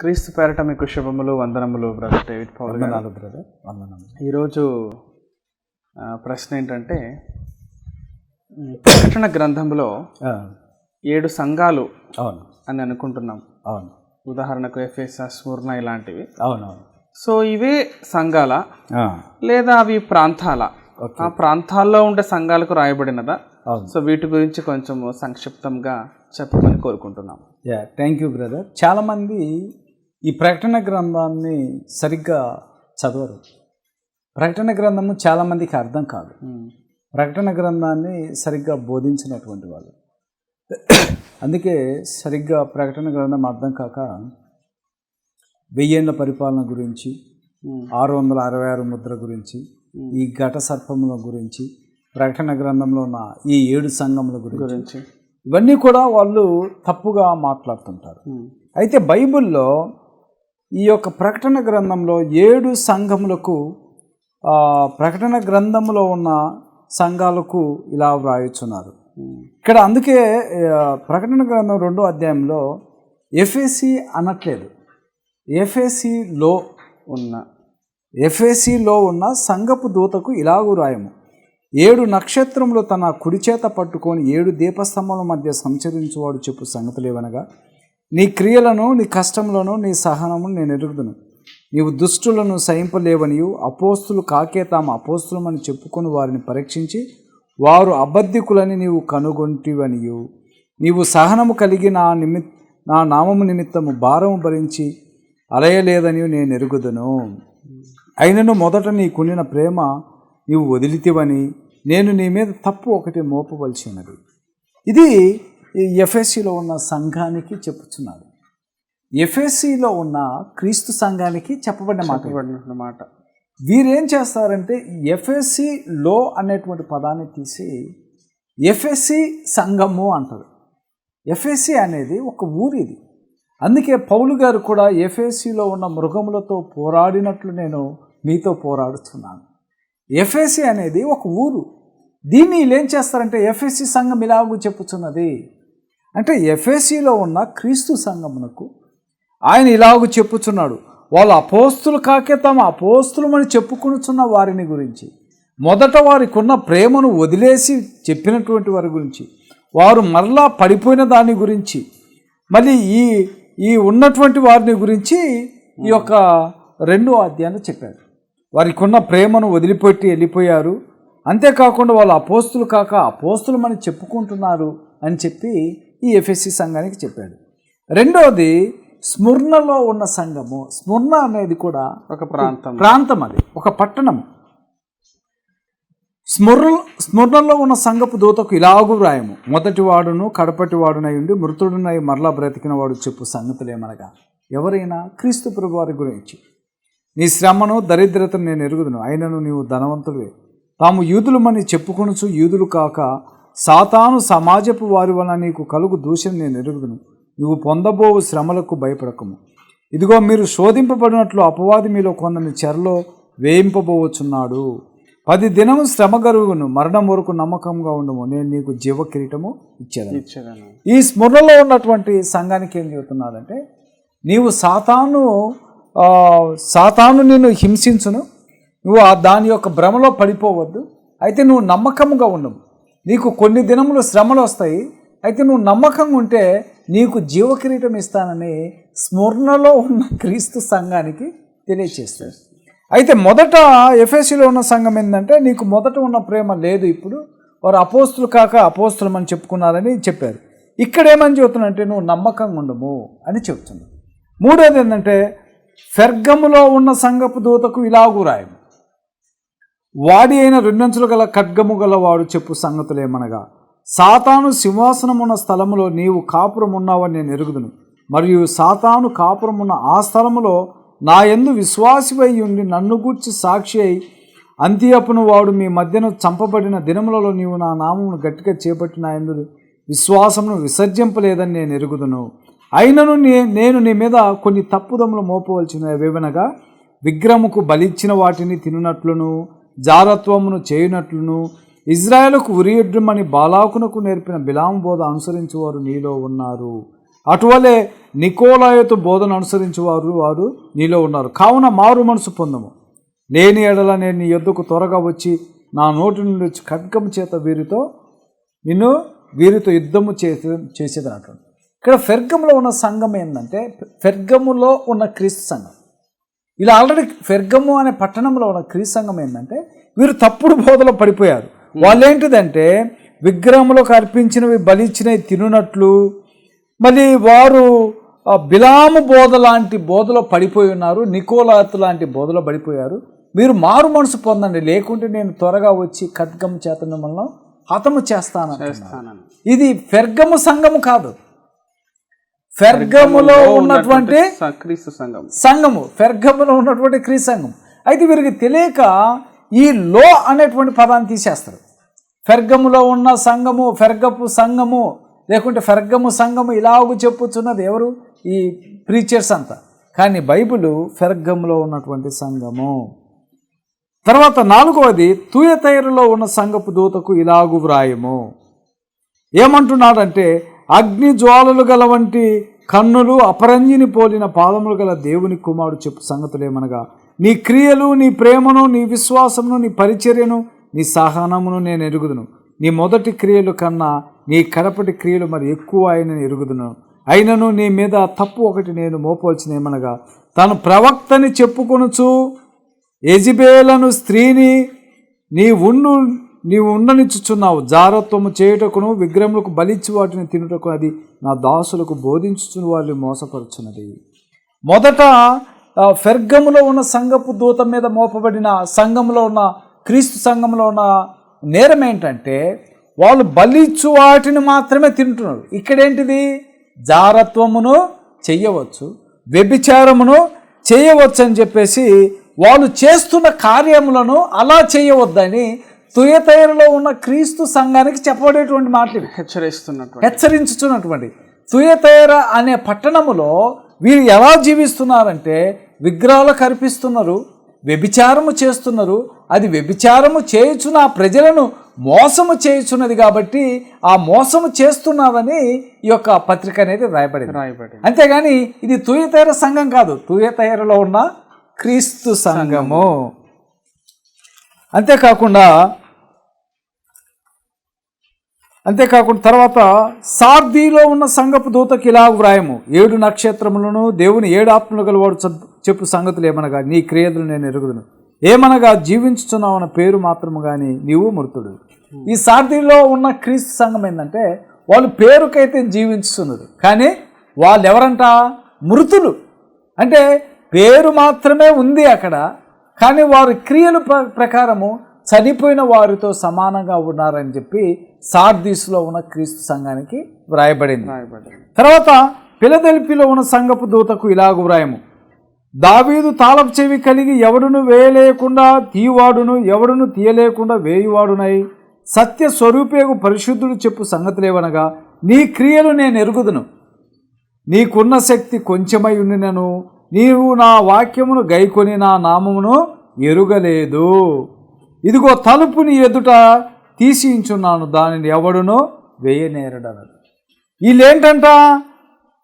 క్రీస్తు పేరట మీకు శుభములు వందనములు బ్రదర్ డేవిడ్ పౌల్ వందనాలు బ్రదర్. వందనాలు. ఈరోజు ప్రశ్న ఏంటంటే ప్రకటన గ్రంథంలో ఏడు సంఘాలు అవును. అని అనుకుంటున్నాం. అవును. ఉదాహరణకు ఎఫ్ఎస్ఎస్ స్మూర్ణ ఇలాంటివి. అవును అవును సో ఇవే సంఘాల? లేదా అవి ప్రాంతాల? ఆ ప్రాంతాల్లో ఉండే సంఘాలకు రాయబడినదా? అవును. సో వీటి గురించి కొంచెం సంక్షిప్తంగా చెప్పమని కోరుకుంటున్నాం. Yeah thank you brother. చాలామంది ఈ ప్రకటన గ్రంథాన్ని సరిగ్గా చదవరు. ప్రకటన గ్రంథము చాలామందికి అర్థం కాదు. ప్రకటన గ్రంథాన్ని సరిగ్గా బోధించినటువంటి వాళ్ళు. అందుకే సరిగ్గా ప్రకటన గ్రంథం అర్థం కాక వెయ్యేళ్ళ పరిపాలన గురించి ఆరు వందల అరవై ఆరు ముద్ర గురించి ఈ ఘట సర్పముల గురించి ప్రకటన గ్రంథంలో ఉన్న ఈ ఏడు సంఘముల గురించి గురించి. ఇవన్నీ కూడా వాళ్ళు తప్పుగా మాట్లాడుతుంటారు. అయితే బైబిల్లో ఈ యొక్క ప్రకటన గ్రంథంలో ఏడు సంఘములకు ప్రకటన గ్రంథంలో ఉన్న సంఘాలకు ఇలా వ్రాయుచున్నారు. ఇక్కడ అందుకే ప్రకటన గ్రంథం రెండో అధ్యాయంలో ఎఫ్ఏసి అనట్లేదు. ఎఫ్ఏసిలో ఉన్న ఎఫ్ఏసిలో ఉన్న సంఘపు దూతకు ఇలాగు రాయము ఏడు నక్షత్రములు తన కుడి చేత పట్టుకొని ఏడు దీపస్తంభముల మధ్య సంచరించువాడు చెప్పు సంగతులేవనగా నీ క్రియలను నీ కష్టములను నీ సహనము నేను ఎరుగుదును నీవు దుష్టులను సహింపలేవనియు అపోస్తులు కాకే తాము అపోస్తులమని చెప్పుకొని వారిని పరీక్షించి వారు అబద్ధికులని నీవు కనుగొంటివనియు. నీవు సహనము కలిగి నా నిమి నా నామము నిమిత్తము భారము భరించి అలయలేదని నేను ఎరుగుదును. అయినను మొదట నీ కొనిన ప్రేమ నీవు వదిలితివని నేను నీ మీద తప్పు ఒకటి మోపవలసినది. ఇది ఈ ఎఫ్ఎస్సిలో ఉన్న సంఘానికి చెప్పుచున్నారు ఎఫ్ఎస్సిలో ఉన్న క్రీస్తు సంఘానికి చెప్పబడిన మాట మాట. వీరేం చేస్తారంటే ఎఫ్ఎస్సి లో అనేటువంటి పదాన్ని తీసి ఎఫ్ఎస్సి సంఘము అంటారు. ఎఫ్ఎస్సి అనేది ఒక ఊరిది అందుకే పౌలు గారు కూడా ఎఫ్ఎస్సిలో ఉన్న మృగములతో పోరాడినట్లు నేను మీతో పోరాడుతున్నాను ఎఫ్ఎస్సి అనేది ఒక ఊరు. దీన్ని వీళ్ళు ఏం చేస్తారంటే ఎఫ్ఎస్సి సంఘం ఇలాగూ చెప్పుచున్నది. అంటే ఎఫ్ఎస్సిలో ఉన్న క్రీస్తు సంఘమునకు ఆయన ఇలాగూ చెప్పుచున్నాడు వాళ్ళు అపోస్తులు కాకే తమ అపోస్తులమని చెప్పుకొనుచున్న వారిని గురించి మొదట వారికి ఉన్న ప్రేమను వదిలేసి చెప్పినటువంటి వారి గురించి వారు మరలా పడిపోయిన దాని గురించి మళ్ళీ ఈ ఈ ఉన్నటువంటి వారిని గురించి ఈ యొక్క రెండో అధ్యాయాన్ని చెప్పారు. వారికి ఉన్న ప్రేమను వదిలిపెట్టి వెళ్ళిపోయారు. అంతేకాకుండా వాళ్ళు అపోస్తులు కాక అపోస్తులమని చెప్పుకుంటున్నారు అని చెప్పి ఈ ఎఫ్ఎస్సి సంఘానికి చెప్పాడు. రెండోది స్మృణలో ఉన్న సంఘము స్మృణ అనేది కూడా ఒక ప్రాంతం. ప్రాంతం అది ఒక పట్టణం. స్మృ స్మృణలో ఉన్న సంగపు దూతకు ఇలాగు వ్రాయము. మొదటి వాడును కడపటి వాడునై ఉండి మృతుడునై మరలా బ్రతికిన వాడు చెప్పు సంగతులేమనగా ఎవరైనా క్రీస్తు ప్రభు వారి గురించి. నీ శ్రమను దరిద్రతను నేను ఎరుగుదును అయినను నీవు ధనవంతుడివే. తాము యూదులమని చెప్పుకొనుచు యూదులు కాక సాతాను సమాజపు వారి వలన నీకు కలుగు దూషణ నేను ఎరుగుదును. నువ్వు పొందబోవు శ్రమలకు భయపడకము. ఇదిగో మీరు శోధింపబడినట్లు అపవాది మీలో కొందరిని చెరలో వేయింపబోవచ్చున్నాడు. పది దినము శ్రమ గరుగును మరణం వరకు నమ్మకంగా ఉండము. నేను నీకు జీవ కిరీటము ఇచ్చేదను. ఇచ్చేదాను. ఈ స్మృణలో ఉన్నటువంటి సంఘానికి ఏం చెబుతున్నాడంటే నీవు సాతాను సాతాను నిన్ను హింసించును. నువ్వు ఆ దాని యొక్క భ్రమలో పడిపోవద్దు. అయితే నువ్వు నమ్మకంగా ఉండవు నీకు కొన్ని దినములు శ్రమలు వస్తాయి. అయితే నువ్వు నమ్మకంగా ఉంటే నీకు జీవకిరీటం ఇస్తానని స్మరణలో ఉన్న క్రీస్తు సంఘానికి తెలియచేస్తాడు. అయితే మొదట ఎఫ్ఎస్సిలో ఉన్న సంఘం ఏంటంటే నీకు మొదట ఉన్న ప్రేమ లేదు ఇప్పుడు. వారు అపోస్తులు కాక అపోస్తులం అని చెప్పుకున్నారని చెప్పారు. ఇక్కడ ఏమని చెబుతున్నంటే నువ్వు నమ్మకంగా ఉండము అని చెప్తుంది మూడోది ఏంటంటే ఫెర్గములో ఉన్న సంఘపు దూతకు ఇలాగు రాయము. వాడి అయిన రెండంచులు గల ఖడ్గము గల వాడు చెప్పు సంగతులేమనగా సాతాను సింహాసనమున్న స్థలములో నీవు కాపురం ఉన్నావని నేను ఎరుగుదును. మరియు సాతాను కాపురమున్న ఆ స్థలములో నా ఎందు విశ్వాసివై ఉండి నన్ను గూర్చి సాక్షి అయి అంత్యపును వాడు మీ మధ్యన చంపబడిన దినములలో నీవు నా నామమును గట్టిగా చేపట్టిన ఎందు విశ్వాసమును విసర్జింపలేదని నేను ఎరుగుదును. అయినను నే నేను నీ మీద కొన్ని తప్పుదములు మోపవలసిన వివనగా విగ్రహముకు బలిచ్చిన వాటిని తినునట్లును జారత్వమును చేయునట్లును. ఇజ్రాయెల్కు ఉరియడ్రమని బాలాకునకు నేర్పిన బిలాం బోధ అనుసరించేవారు నీలో ఉన్నారు. అటువలే నికోలాయతు బోధను అనుసరించేవారు వారు నీలో ఉన్నారు. కావున మారు మనసు పొందము. లేని ఎడల నేను నీ ఎద్దుకు త్వరగా వచ్చి నా నోటి నుండి వచ్చి చేత వీరితో నిన్ను వీరితో యుద్ధము చేసే చేసేది అంటాడు ఇక్కడ ఫెర్గంలో ఉన్న సంఘం ఏంటంటే ఫెర్గములో ఉన్న క్రీస్తు సంఘం. ఇలా ఆల్రెడీ ఫెర్గము అనే పట్టణంలో ఉన్న క్రీస్తు సంఘం ఏంటంటే వీరు తప్పుడు బోధలో పడిపోయారు. వాళ్ళు ఏంటిదంటే విగ్రహములకు అర్పించినవి బలిచ్చినవి తినునట్లు మళ్ళీ వారు బిలాము బోధ లాంటి బోధలో పడిపోయి ఉన్నారు నికోలాత్ లాంటి బోధలో పడిపోయారు. మీరు మారు మనసు పొందండి లేకుంటే నేను త్వరగా వచ్చి ఖడ్గం చేత మిమ్మల్ని హతము చేస్తాను ఇది ఫెర్గము సంఘము కాదు. ఫెర్గములో ఉన్నటువంటి క్రీస్తు సంఘం సంఘము. ఫెర్గములో ఉన్నటువంటి క్రీ సంఘం అయితే వీరికి తెలియక ఈ లో అనేటువంటి పదాన్ని తీసేస్తారు. ఫెర్గములో ఉన్న సంఘము ఫెర్గపు సంఘము లేకుంటే ఫెర్గము సంఘము ఇలాగూ చెప్పుచున్నది ఎవరు? ఈ ప్రీచర్స్ అంతా. కానీ బైబిల్ ఫెర్గములో ఉన్నటువంటి సంఘము. తర్వాత నాలుగవది తూయతైరులో ఉన్న సంఘపు దూతకు ఇలాగు వ్రాయము. ఏమంటున్నాడంటే అగ్ని జ్వాలలు గల వంటి కన్నులు అపరంజిని పోలిన పాదములు గల దేవుని కుమారుడు చెప్పు సంగతులు ఏమనగా నీ క్రియలు నీ ప్రేమను నీ విశ్వాసమును నీ పరిచర్యను నీ సహనమును నేను ఎరుగుదును. నీ మొదటి క్రియలు కన్నా నీ కడపటి క్రియలు మరి ఎక్కువ అయినని ఎరుగుదును. అయినను నీ మీద తప్పు ఒకటి నేను మోపవలసిన ఏమనగా తను ప్రవక్తని చెప్పుకొనుచు ఎజిబేలను స్త్రీని నీ ఉండు నీవు ఉండనిచ్చుచున్నావు జారత్వము చేయుటకును విగ్రహములకు బలిచ్చి వాటిని తినుటకు అది నా దాసులకు బోధించుచున్న వారిని మోసపరుచున్నది. మొదట ఫెర్గములో ఉన్న సంఘపు దూత మీద మోపబడిన సంఘంలో ఉన్న క్రీస్తు సంఘంలో ఉన్న నేరం ఏంటంటే వాళ్ళు బలిచ్చు వాటిని మాత్రమే తింటున్నారు. ఇక్కడేంటిది? జారత్వమును చెయ్యవచ్చు వ్యభిచారమును చేయవచ్చు అని చెప్పేసి వాళ్ళు చేస్తున్న కార్యములను అలా చేయవద్దని తుయతైరులో ఉన్న క్రీస్తు సంఘానికి చెప్పబడేటువంటి మాటలు. హెచ్చరిస్తున్నట్టు హెచ్చరించుతున్నటువంటి తుయతైర అనే పట్టణములో వీరు ఎలా జీవిస్తున్నారంటే విగ్రహాలు కల్పిస్తున్నారు వ్యభిచారము చేస్తున్నారు అది వ్యభిచారము చేయుచున్న ఆ ప్రజలను మోసము చేయుచున్నది కాబట్టి ఆ మోసము చేస్తున్నారని ఈ యొక్క పత్రిక అనేది రాయబడింది. రాయబడి అంతేగాని ఇది తుయతైర సంఘం కాదు తుయతైరలో ఉన్న క్రీస్తు సంఘము. అంతేకాకుండా అంతేకాకుండా తర్వాత సార్దీలో ఉన్న సంగపు దూతకి ఇలా వ్రాయము. ఏడు నక్షత్రములను దేవుని ఏడు ఆత్మలు గలవాడు చెప్- చెప్పు సంగతులు ఏమనగా నీ క్రియలు నేను ఎరుగుదును. ఏమనగా జీవించుతున్నావు అన్న పేరు మాత్రము కానీ నీవు మృతుడు. ఈ సార్దీలో ఉన్న క్రీస్తు సంఘం ఏంటంటే వాళ్ళు పేరుకైతే జీవించుతున్నారు కానీ వాళ్ళు ఎవరంట మృతులు. అంటే పేరు మాత్రమే ఉంది అక్కడ కానీ వారి క్రియలు ప్ర- ప్రకారము చనిపోయిన వారితో సమానంగా ఉన్నారని చెప్పి సార్దీస్లో ఉన్న క్రీస్తు సంఘానికి వ్రాయబడింది. రాయబడి తర్వాత పిలదెల్పిలో ఉన్న సంఘపు దూతకు ఇలాగు వ్రాయము. దావీదు తాళపు చెవి కలిగి ఎవడును వేయలేకుండా తీయువాడును ఎవడును తీయలేకుండా వేయువాడునై సత్య స్వరూపేగు పరిశుద్ధుడు చెప్పు సంగతులేవనగా నీ క్రియలు నేను ఎరుగుదును. నీకున్న శక్తి కొంచెమై ఉండినను నీవు నా వాక్యమును గైకొని నా నామమును ఎరుగలేదు. ఇదిగో తలుపుని ఎదుట తీసించున్నాను దానిని ఎవడునో వేయనేరడనడు. వీళ్ళేంటంట?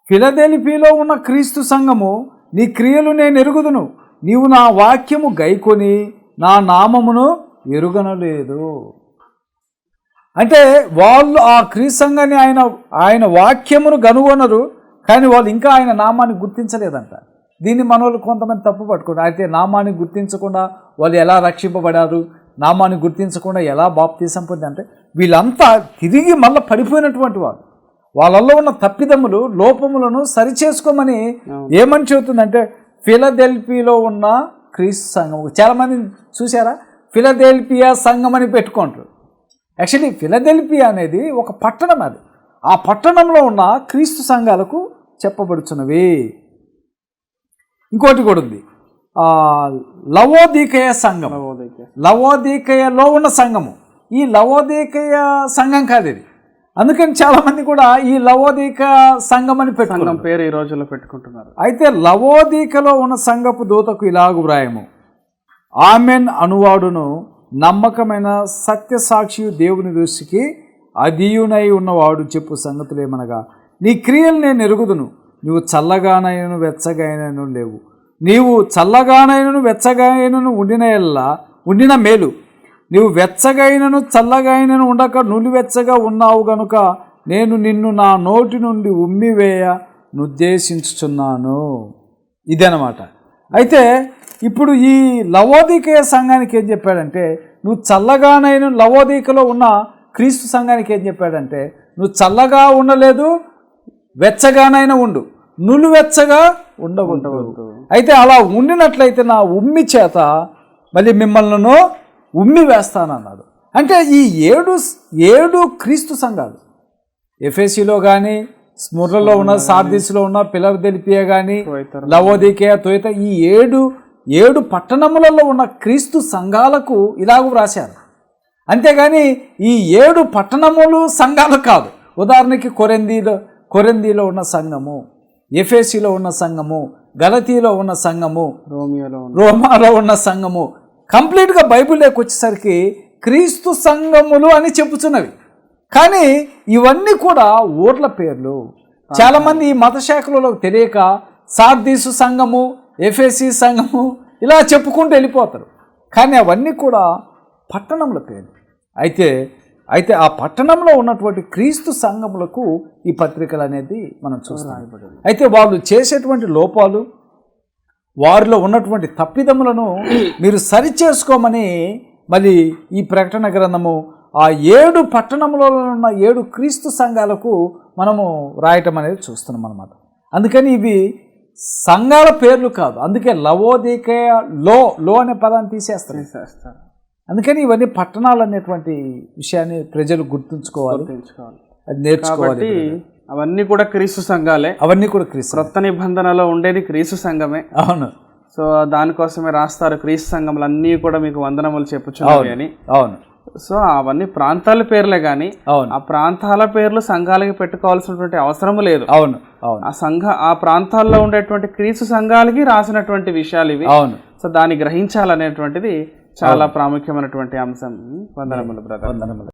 ఫిలదెలిపిలో ఉన్న క్రీస్తు సంఘము నీ క్రియలు నేను ఎరుగుదును. నీవు నా వాక్యము గైకొని నా నామమును ఎరుగనలేదు. అంటే వాళ్ళు ఆ క్రీస్తు ఆయన ఆయన వాక్యమును కనుగొనరు కానీ వాళ్ళు ఇంకా ఆయన నామాన్ని గుర్తించలేదంట. దీన్ని మన వాళ్ళు కొంతమంది తప్పు పట్టుకున్నారు. అయితే నామాన్ని గుర్తించకుండా వాళ్ళు ఎలా రక్షింపబడారు? నామాన్ని గుర్తించకుండా ఎలా బాప్తీసం పొంది అంటే వీళ్ళంతా తిరిగి మళ్ళీ పడిపోయినటువంటి వాళ్ళు. వాళ్ళల్లో ఉన్న తప్పిదములు లోపములను సరిచేసుకోమని ఏమని చెబుతుందంటే ఫిలదెల్పిలో ఉన్న క్రీస్తు సంఘం చాలామంది చూసారా ఫిలదెల్పియా సంఘం అని పెట్టుకుంటారు. యాక్చువల్లీ ఫిలదెల్పియా అనేది ఒక పట్టణం అది. ఆ పట్టణంలో ఉన్న క్రీస్తు సంఘాలకు చెప్పబడుచున్నవి. ఇంకోటి కూడా ఉంది. లవోదీకయ సంఘం. లవోదీకయలో ఉన్న సంఘము. ఈ లవోదీకయ సంఘం కాదు ఇది. అందుకని చాలామంది కూడా ఈ లవోదీక సంఘం అని పెట్టుకున్నారు సంఘం పేరు ఈ రోజుల్లో పెట్టుకుంటున్నారు. అయితే లవోదీకలో ఉన్న సంఘపు దూతకు ఇలాగు వ్రాయము. ఆమెన్ అనువాడును నమ్మకమైన సత్యసాక్షి దేవుని దృష్టికి అధీయునై ఉన్నవాడు చెప్పు సంగతులు ఏమనగా నీ క్రియలు నేను ఎరుగుదును నువ్వు చల్లగానైనను వెచ్చగానైనను లేవు. నీవు చల్లగానైనను వెచ్చగాయనను ఉండిన ఎల్లా ఉండిన మేలు. నీవు వెచ్చగైనను చల్లగైనను ఉండక నులివెచ్చగా ఉన్నావు గనుక నేను నిన్ను నా నోటి నుండి ఉమ్మివేయ నుద్దేశించుచున్నాను. ఇదనమాట అయితే ఇప్పుడు ఈ లవోదికేయ సంఘానికి ఏం చెప్పాడంటే నువ్వు చల్లగానైన లవోదికలో ఉన్న క్రీస్తు సంఘానికి ఏం చెప్పాడంటే నువ్వు చల్లగా ఉండలేదు వెచ్చగానైనా ఉండు. నులువెచ్చగా ఉండవద్దు అయితే అలా ఉండినట్లయితే నా ఉమ్మి చేత మళ్ళీ మిమ్మల్ని ఉమ్మి వేస్తానన్నాడు. అంటే ఈ ఏడు ఏడు క్రీస్తు సంఘాలు ఎఫ్ఎస్సిలో కానీ స్ముర్రలో ఉన్న సార్దిస్లో ఉన్న పిలవదెలిపియ కానీ లవోదికే తొయత ఈ ఏడు ఏడు పట్టణములలో ఉన్న క్రీస్తు సంఘాలకు ఇలాగ వ్రాశారు. అంతేగాని ఈ ఏడు పట్టణములు సంఘాలు కాదు. ఉదాహరణకి కొరెందీలో కొరెందీలో ఉన్న సంఘము ఎఫ్ఎస్సిలో ఉన్న సంఘము గలతీలో ఉన్న సంఘము రోమియోలో రోమాలో ఉన్న సంఘము కంప్లీట్గా బైబిల్లోకి వచ్చేసరికి క్రీస్తు సంఘములు అని చెప్పుచున్నవి. కానీ ఇవన్నీ కూడా ఊర్ల పేర్లు. చాలామంది ఈ మత శాఖలలో తెలియక సార్దీసు సంఘము ఎఫ్ఎస్సి సంఘము ఇలా చెప్పుకుంటూ వెళ్ళిపోతారు. కానీ అవన్నీ కూడా పట్టణముల పేర్లు. అయితే అయితే ఆ పట్టణంలో ఉన్నటువంటి క్రీస్తు సంఘములకు ఈ పత్రికలు అనేది మనం చూస్తాం. అయితే వాళ్ళు చేసేటువంటి లోపాలు వారిలో ఉన్నటువంటి తప్పిదములను మీరు సరిచేసుకోమని మళ్ళీ ఈ ప్రకటన గ్రంథము ఆ ఏడు పట్టణములలో ఉన్న ఏడు క్రీస్తు సంఘాలకు మనము రాయటం అనేది చూస్తున్నాం అనమాట అందుకని ఇవి సంఘాల పేర్లు కాదు అందుకే లవోదికేయ లో లో అనే పదాన్ని తీసేస్తారు. చేస్తారు అందుకని ఇవన్నీ పట్టణాలు అనేటువంటి విషయాన్ని ప్రజలు గుర్తుంచుకోవాలి. అది నేర్చుకోవాలి కాబట్టి అవన్నీ కూడా క్రీస్తు సంఘాలే. అవన్నీ కూడా క్రీస్తు క్రొత్త నిబంధనలో ఉండేది క్రీస్తు సంఘమే. అవును. సో దానికోసమే రాస్తారు క్రీస్తు సంఘములు అన్నీ కూడా మీకు వందనములు చెప్పుచున్నవి అని. అవును. సో అవన్నీ ప్రాంతాల పేర్లే కానీ అవును. ఆ ప్రాంతాల పేర్లు సంఘాలకి పెట్టుకోవాల్సినటువంటి అవసరం లేదు. అవును. అవును. ఆ సంఘ ఆ ప్రాంతాల్లో ఉండేటువంటి క్రీస్తు సంఘాలకి రాసినటువంటి విషయాలు ఇవి. అవును. సో దాన్ని గ్రహించాలనేటువంటిది చాలా ప్రాముఖ్యమైనటువంటి అంశం. వందనములు బ్రదర్ వందనములు.